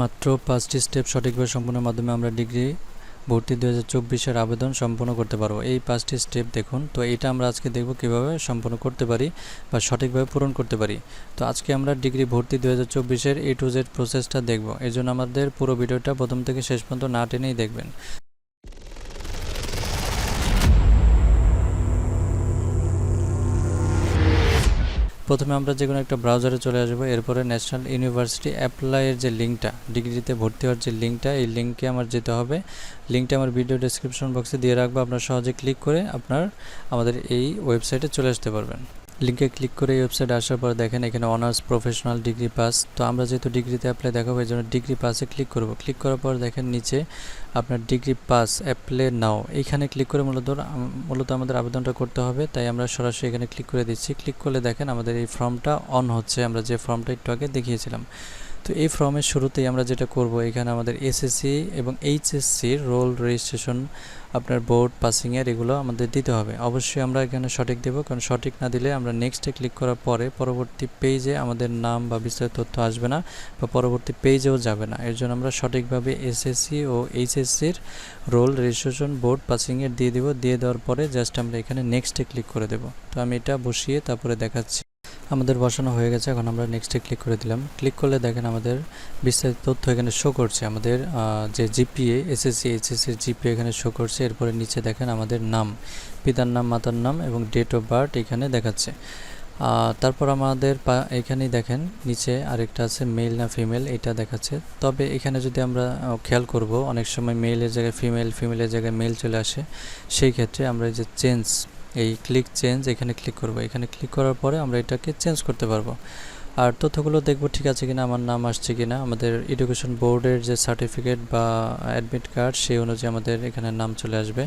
মাত্র পাঁচটি স্টেপ সঠিকভাবে সম্পূর্ণের মাধ্যমে আমরা ডিগ্রি ভর্তি দু হাজার আবেদন সম্পন্ন করতে পারব। এই পাঁচটি স্টেপ দেখুন। তো এটা আমরা আজকে দেখব কীভাবে সম্পূর্ণ করতে পারি বা সঠিকভাবে পূরণ করতে পারি। তো আজকে আমরা ডিগ্রি ভর্তি দু হাজার এ টু জেড প্রসেসটা দেখব। এর জন্য আমাদের পুরো ভিডিওটা প্রথম থেকে শেষ পর্যন্ত না টেনেই দেখবেন। প্রথমে আমরা যে কোনো একটা ব্রাউজারে চলে আসব, এরপরে ন্যাশনাল ইউনিভার্সিটি অ্যাপ্লাইয়ের যে লিঙ্কটা ডিগ্রিতে ভর্তি হওয়ার যে লিঙ্কটা এই লিঙ্কে আমার যেতে হবে। লিঙ্কটা আমার ভিডিও ডেসক্রিপশন বক্সে দিয়ে রাখব, আপনার সহজে ক্লিক করে আপনার, আমাদের এই ওয়েবসাইটে চলে আসতে পারবেন। লিঙ্কে ক্লিক করে এই ওয়েবসাইটে আসার পর দেখেন এখানে অনার্স প্রফেশনাল ডিগ্রি পাস তো আমরা যেহেতু ডিগ্রিতে অ্যাপ্লাই দেখাবো, এই জন্য ডিগ্রি পাসে ক্লিক করব। ক্লিক করার পর দেখেন নিচে আপনার ডিগ্রি পাস অ্যাপ্লাই নাও এইখানে ক্লিক করে মূলত মূলত আমাদের আবেদনটা করতে হবে, তাই আমরা সরাসরি এখানে ক্লিক করে দিচ্ছি। ক্লিক করলে দেখেন আমাদের এই ফর্মটা অন হচ্ছে, আমরা যে ফর্মটা একটু আগে দেখিয়েছিলাম। তো এই ফর্মের শুরুতেই আমরা যেটা করব, এখানে আমাদের এসএসসি এবং এইচএসসির রোল রেজিস্ট্রেশন আপনার বোর্ড পাসিংয়ের এগুলো আমাদের দিতে হবে। অবশ্যই আমরা এখানে সঠিক দেবো, কারণ সঠিক না দিলে আমরা নেক্সটে ক্লিক করার পরে পরবর্তী পেজে আমাদের নাম বা বিস্তারিত তথ্য আসবে না বা পরবর্তী পেজেও যাবে না। এর জন্য আমরা সঠিকভাবে এসএসসি ও এইচএসসির রোল রেজিস্ট্রেশন বোর্ড পাসিংয়ের দিয়ে দিব। দিয়ে দেওয়ার পরে জাস্ট আমরা এখানে নেক্সটে ক্লিক করে দেব। তো আমি এটা বসিয়ে তারপরে দেখাচ্ছি। আমাদের বসানো হয়ে গেছে, এখন আমরা নেক্সটে ক্লিক করে দিলাম। ক্লিক করলে দেখেন আমাদের বিস্তারিত তথ্য এখানে শো করছে। আমাদের যে জিপিএ এসএসসি এইচএসসির জিপিএ এখানে শো করছে। এরপরে নিচে দেখেন আমাদের নাম, পিতার নাম, মাতার নাম এবং ডেট অফ বার্থ এখানে দেখাচ্ছে। তারপর আমাদের এখানেই দেখেন, নিচে আরেকটা আছে মেল না ফিমেল এটা দেখাচ্ছে। তবে এখানে যদি আমরা খেয়াল করব, অনেক সময় মেলের জায়গায় ফিমেল ফিমেলের জায়গায় মেল চলে আসে, সেই ক্ষেত্রে আমরা যে চেঞ্জ এই ক্লিক চেঞ্জ এখানে ক্লিক করব। এখানে ক্লিক করার পরে আমরা এটাকে চেঞ্জ করতে পারব। আর তথ্যগুলো দেখব ঠিক আছে কিনা, আমার নাম আসছে কিনা। আমাদের এডুকেশন বোর্ডের যে সার্টিফিকেট বা অ্যাডমিট কার্ড সেই অনুযায়ী আমাদের এখানে নাম চলে আসবে।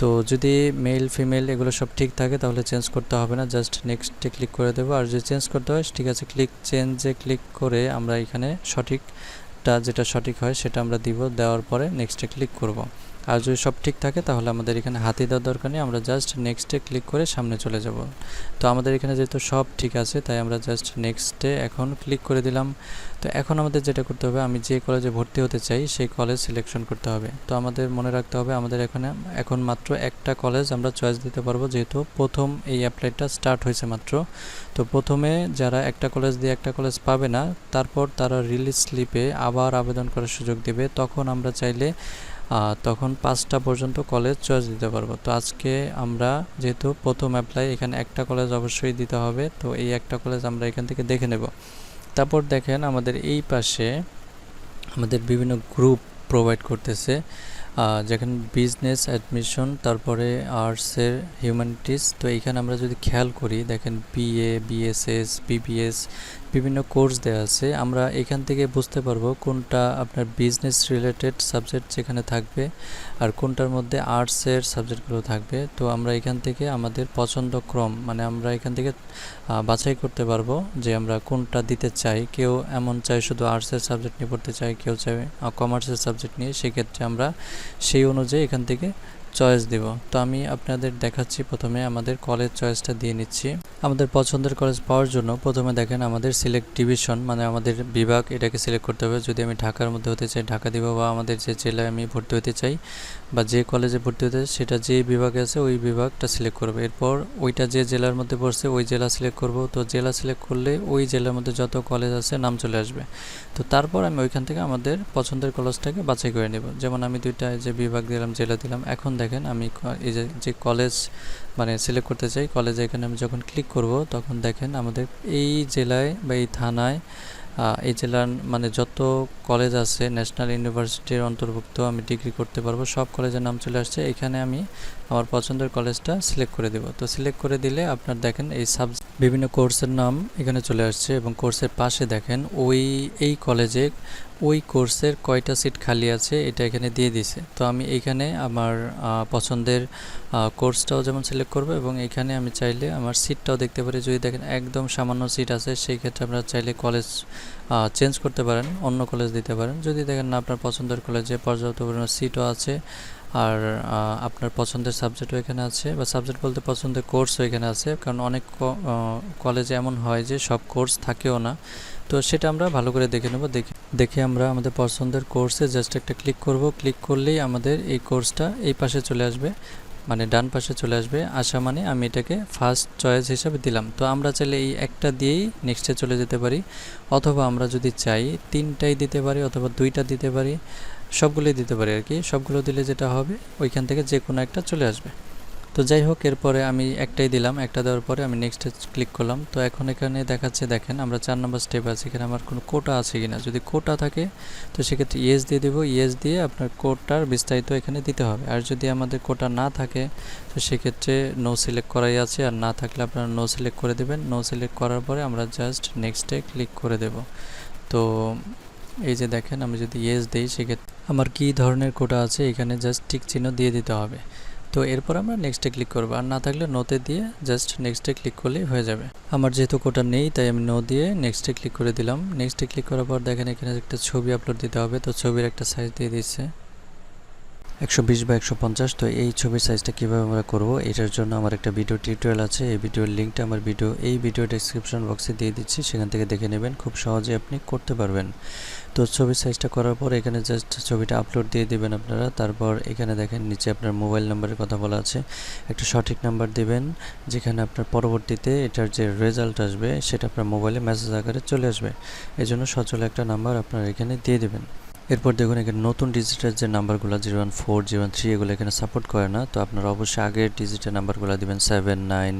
তো যদি মেল ফিমেল এগুলো সব ঠিক থাকে, তাহলে চেঞ্জ করতে হবে না। জাস্ট নেক্সটে ক্লিক করে দেবো। আর যদি চেঞ্জ করতে হয়, ঠিক আছে ক্লিক চেঞ্জে ক্লিক করে আমরা এখানে সঠিকটা যেটা সঠিক হয়, সেটা আমরা দিব। দেওয়ার পরে নেক্সটে ক্লিক করব। আর যদি সব ঠিক থাকে, তাহলে আমাদের এখানে হাতি দেওয়ার দরকার নেই। আমরা জাস্ট নেক্সটে ক্লিক করে সামনে চলে যাব। তো আমাদের এখানে যেহেতু সব ঠিক আছে, তাই আমরা জাস্ট নেক্সটে এখন ক্লিক করে দিলাম। তো এখন আমাদের যেটা করতে হবে, আমি যে কলেজে ভর্তি হতে চাই, সেই কলেজ সিলেকশন করতে হবে। তো আমাদের মনে রাখতে হবে, আমাদের এখানে এখন মাত্র একটা কলেজ আমরা চয়েস দিতে পারব, যেহেতু প্রথম এই অ্যাপ্লাইটা স্টার্ট হয়েছে মাত্র। তো প্রথমে যারা একটা কলেজ দিয়ে একটা কলেজ পাবে না, তারপর তারা রিলিজ স্লিপে আবার আবেদন করার সুযোগ দেবে। তখন আমরা চাইলে তখন পাঁচটা পর্যন্ত কলেজ চয়েস দিতে পারব। তো আজকে আমরা যেহেতু প্রথম অ্যাপ্লাই এখানে একটা কলেজ অবশ্যই দিতে হবে। তো এই একটা কলেজ আমরা এখান থেকে দেখে নেব। তারপর দেখেন আমাদের এই পাশে আমাদের বিভিন্ন গ্রুপ প্রোভাইড করতেছে। যেখানে বিজনেস অ্যাডমিশন তারপরে আর্টসের হিউম্যানিটিস তো এইখানে আমরা যদি খেয়াল করি, দেখেন বিএ বিএসএস বিবিএস বিভিন্ন কোর্স দেওয়া আছে। আমরা এখান থেকে বুঝতে পারব কোনটা আপনার বিজনেস রিলেটেড সাবজেক্ট যেখানে থাকবে আর কোনটার মধ্যে আর্টসের সাবজেক্টগুলো থাকবে। তো আমরা এখান থেকে আমাদের পছন্দ ক্রম মানে আমরা এখান থেকে বাছাই করতে পারব যে আমরা কোনটা দিতে চাই। কেউ এমন চাই শুধু আর্টসের সাবজেক্ট নিয়ে পড়তে চাই কেউ চাই কমার্সের সাবজেক্ট নিয়ে। সেক্ষেত্রে আমরা সেই অনুযায়ী এখান থেকে চয়েস দিব। তো আমি আপনাদের দেখাচ্ছি প্রথমে আমাদের কলেজ চয়েসটা দিয়ে নিচ্ছি। আমাদের পছন্দের কলেজ পাওয়ার জন্য প্রথমে দেখেন আমাদের সিলেক্ট ডিভিশন মানে আমাদের বিভাগ, এটাকে সিলেক্ট করতে হবে। যদি আমি ঢাকার মধ্যে হতে চাই, ঢাকা দিব বা আমাদের যে জেলায় আমি ভর্তি হতে চাই বা যে কলেজে ভর্তি হতে চাই, সেটা যে বিভাগে আছে, ওই বিভাগটা সিলেক্ট করবে। এরপর ওইটা যে জেলার মধ্যে পড়ছে, ওই জেলা সিলেক্ট করব। তো জেলা সিলেক্ট করলে ওই জেলার মধ্যে যত কলেজ আছে, নাম চলে আসবে। তো তারপর আমি ওইখান থেকে আমাদের পছন্দের কলেজটাকে বাছাই করে নেব। যেমন আমি দুইটা যে বিভাগ দিলাম, জেলা দিলাম, এখন দেখেন, আমি এই যে কলেজ মানে সিলেক্ট করতে চাই কলেজে এখানে আমি যখন ক্লিক করব, তখন দেখেন আমাদের এই জেলায় বা এই থানায় এই জেলার মানে যত কলেজ আছে ন্যাশনাল ইউনিভার্সিটির অন্তর্ভুক্ত আমি ডিগ্রি করতে পারব, সব কলেজের নাম চলে আসছে। এখানে আমি আমার পছন্দের কলেজটা সিলেক্ট করে দেব। তো সিলেক্ট করে দিলে আপনার দেখেন এই সাব বিভিন্ন কোর্সের নাম এখানে চলে আসছে এবং কোর্সের পাশে দেখেন ওই, এই কলেজে ওই কোর্সের কয়টা সিট খালি আছে এটা এখানে দিয়ে দিছে। তো আমি এখানে আমার পছন্দের কোর্সটাও যেমন সিলেক্ট করব এবং এখানে আমি চাইলে আমার সিটটাও দেখতে পারি। যদি দেখেন একদম সামান্য সিট আছে সেই ক্ষেত্রে আপনারা চাইলে কলেজ চেঞ্জ করতে পারেন, অন্য কলেজ দিতে পারেন। যদি দেখেন না আপনার পছন্দের কলেজে পর্যাপ্ত পরিমাণ সিটও আছে আর আপনার পছন্দের সাবজেক্টও এখানে আছে বা সাবজেক্ট বলতে পছন্দের কোর্সও এখানে আছে কারণ অনেক কলেজে এমন হয় যে সব কোর্স থাকেও না। তো সেটা আমরা ভালো করে দেখে নেব। দেখে দেখে আমরা আমাদের পছন্দের কোর্সে জাস্ট একটা ক্লিক করব। ক্লিক করলেই আমাদের এই কোর্সটা এই পাশে চলে আসবে। মানে ডান পাশে চলে আসবে, আসা মানে আমি এটাকে ফার্স্ট চয়েস হিসাবে দিলাম। তো আমরা চাইলে এই একটা দিয়েই নেক্সটে চলে যেতে পারি। অথবা আমরা যদি চাই তিনটাই দিতে পারি অথবা দুইটা দিতে পারি, সবগুলোই দিতে পারি আর কি। সবগুলো দিলে যেটা হবে, ওইখান থেকে যে কোনো একটা চলে আসবে। তো যাই হোক, এরপরে আমি একটাই দিলাম, একটা দেওয়ার পরে আমি নেক্সটে ক্লিক করলাম। তো এখন এখানে দেখাচ্ছে, দেখেন আমরা চার নম্বর স্টেপ আছে, এখানে আমার কোনো কোটা আছে কিনা। যদি কোটা থাকে, তো সেক্ষেত্রে ইয়েস দিয়ে দেবো। ইয়েস দিয়ে আপনার কোডটার বিস্তারিত এখানে দিতে হবে। আর যদি আমাদের কোটা না থাকে, তো সেক্ষেত্রে নো সিলেক্ট করাই আছে। আর না থাকলে আপনারা নো সিলেক্ট করে দেবেন। নো সিলেক্ট করার পরে আমরা জাস্ট নেক্সটে ক্লিক করে দেব। তো এই যে দেখেন, আমি যদি ইয়েস দিই, সেক্ষেত্রে আমার কী ধরনের কোটা আছে, এখানে জাস্ট টিক চিহ্ন দিয়ে দিতে হবে। তো এরপর আমরা নেক্সটে ক্লিক করব। আর না থাকলে নোতে দিয়ে জাস্ট নেক্সটে ক্লিক করলেই হয়ে যাবে। আমার যেহেতু কোটা নেই, তাই আমি নো দিয়ে নেক্সটে ক্লিক করে দিলাম। নেক্সটে ক্লিক করার পর দেখেন এখানে একটা ছবি আপলোড দিতে হবে। তো ছবির একটা সাইজ দিয়ে দিচ্ছে। একশো বিশ বা একশো পঞ্চাশ। তো এই ছবির সাইজটা কীভাবে আমরা করব? এটার জন্য আমার একটা ভিডিও টিউটোরিয়াল আছে। এই ভিডিওর লিঙ্কটা আমার ভিডিও এই ভিডিও ডেসক্রিপশন বক্সে দিয়ে দিচ্ছি। সেখান থেকে দেখে নেবেন। খুব সহজে আপনি করতে পারবেন। তো ছবির সাইজটা করার পর এখানে জাস্ট ছবিটা আপলোড দিয়ে দিবেন আপনারা। তারপর এখানে দেখেন নিচে আপনার মোবাইল নাম্বারের কথা বলা আছে। একটা সঠিক নাম্বার দিবেন, যেখানে আপনার পরবর্তীতে এটার যে রেজাল্ট আসবে, সেটা আপনার মোবাইলে মেসেজ আকারে চলে আসবে। এই জন্য সচল একটা নাম্বার আপনার এখানে দিয়ে দেবেন। এরপর দেখুন এখানে নতুন ডিজিটের যে নাম্বারগুলো zero one four zero one three এগুলো এখানে সাপোর্ট করে না। তো আপনারা অবশ্যই আগের ডিজিটের নাম্বারগুলো দিবেন সেভেন নাইন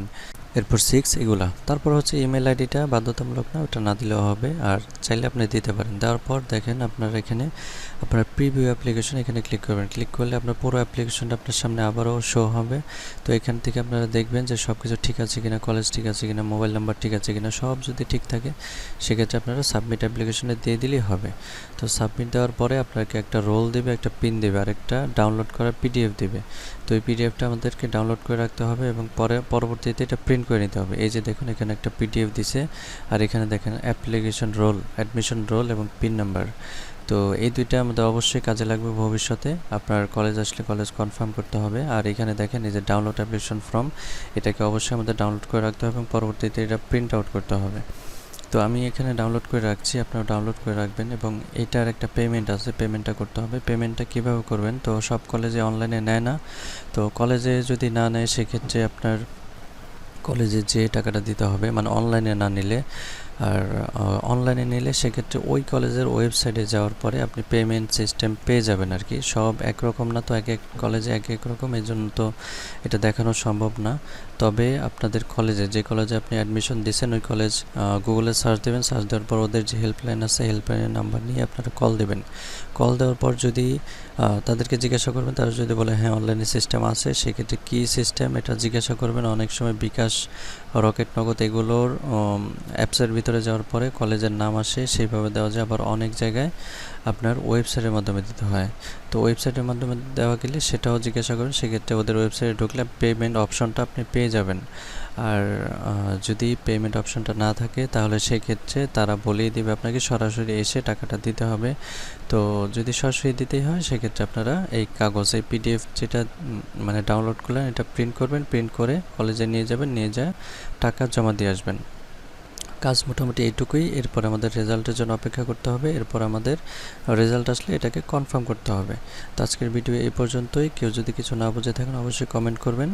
এরপর সিক্স এগুলা। তারপর হচ্ছে ইমেল আইডিটা বাধ্যতামূলক না, ওটা না দিলেও হবে। আর চাইলে আপনি দিতে পারেন। দেওয়ার পর দেখেন আপনার এখানে, আপনার প্রিভিউ অ্যাপ্লিকেশন এখানে ক্লিক করবেন। ক্লিক করলে আপনার পুরো অ্যাপ্লিকেশনটা আপনার সামনে আবারও শো হবে। তো এখান থেকে আপনারা দেখবেন যে সব কিছু ঠিক আছে কিনা কলেজ ঠিক আছে কিনা মোবাইল নাম্বার ঠিক আছে কিনা, সব যদি ঠিক থাকে, সেক্ষেত্রে আপনারা সাবমিট অ্যাপ্লিকেশনে দিয়ে দিলেই হবে। তো সাবমিট দেওয়ার পরে আপনাকে একটা রোল দেবে, একটা পিন দেবে আর একটা ডাউনলোড করার পিডিএফ দেবে। তো এই পিডিএফটা আমাদেরকে ডাউনলোড করে রাখতে হবে এবং পরে, পরবর্তীতে এটা প্রিন্ট করে নিতে হবে। এই যে দেখুন, এখানে একটা পিডিএফ দিছে আর এখানে দেখেন অ্যাপ্লিকেশন রোল অ্যাডমিশন রোল এবং পিন নাম্বার তো এই দুইটা আমাদের অবশ্যই কাজে লাগবে ভবিষ্যতে। আপনার কলেজ আসলে কলেজ কনফার্ম করতে হবে। আর এখানে দেখেন, এই যে ডাউনলোড অ্যাপ্লিকেশন ফর্ম এটাকে অবশ্যই আমাদের ডাউনলোড করে রাখতে হবে এবং পরবর্তীতে এটা প্রিন্ট আউট করতে হবে। তো আমি এখানে ডাউনলোড করে রাখছি আপনারা ডাউনলোড করে রাখবেন এবং এটার একটা পেমেন্ট আছে পেমেন্টটা করতে হবে। পেমেন্টটা কীভাবে করবেন? তো সব কলেজে অনলাইনে নেয় না। তো কলেজে যদি না নেয়, সেক্ষেত্রে আপনার কলেজে যে টাকাটা দিতে হবে মানে অনলাইনে না নিলে আর অনলাইনে নিলে সেক্ষেত্রে ওই কলেজের ওয়েবসাইটে যাওয়ার পরে আপনি পেমেন্ট সিস্টেম পেয়ে যাবেন আর কি। সব একরকম না তো এক এক কলেজে এক এক রকম, এই জন্য তো এটা দেখানো সম্ভব না। তবে আপনাদের কলেজে, যে কলেজে আপনি অ্যাডমিশন দিয়েছেন ওই কলেজ গুগলে সার্চ দেবেন সার্চ দেওয়ার পর ওদের যে হেল্পলাইন আছে হেল্পলাইনের নাম্বার নিয়ে আপনারা কল দেবেন। কল দেওয়ার পর যদি তাদেরকে জিজ্ঞাসা করবেন, তারা যদি বলে হ্যাঁ অনলাইনে সিস্টেম আছে। সেক্ষেত্রে কী সিস্টেম এটা জিজ্ঞাসা করবেন। অনেক সময় বিকাশ রকেট নগদ এগুলোর অ্যাপসের ভিতরে যাওয়ার পরে কলেজের নাম আসে, সেইভাবে দেওয়া যায়। আবার অনেক জায়গায় আপনার ওয়েবসাইটের মাধ্যমে দিতে হয়। তো ওয়েবসাইটের মাধ্যমে দেওয়া গেলে সেটাও জিজ্ঞাসা করেন, সেক্ষেত্রে ওদের ওয়েবসাইটে ঢুকলে পেমেন্ট অপশনটা আপনি পেয়ে যাবেন। আর যদি পেমেন্ট অপশনটা না থাকে, তাহলে সেক্ষেত্রে তারা বলেই দেবে আপনাকে, সরাসরি এসে টাকাটা দিতে হবে। তো যদি সরাসরি দিতেই হয়, সেক্ষেত্রে আপনারা এই কাগজ এই পিডিএফ যেটা মানে ডাউনলোড করলেন, এটা প্রিন্ট করবেন। প্রিন্ট করে কলেজে নিয়ে যাবেন, নিয়ে যায় টাকা জমা দিয়ে আসবেন। কাজ মোটামুটি এইটুকুই। এরপর আমাদের রেজাল্টের জন্য অপেক্ষা করতে হবে। এরপর আমাদের রেজাল্ট আসলে এটাকে কনফার্ম করতে হবে। তো আজকের ভিডিও এই পর্যন্তই। কেউ যদি কিছু না বুঝে থাকেন, অবশ্যই কমেন্ট করবেন।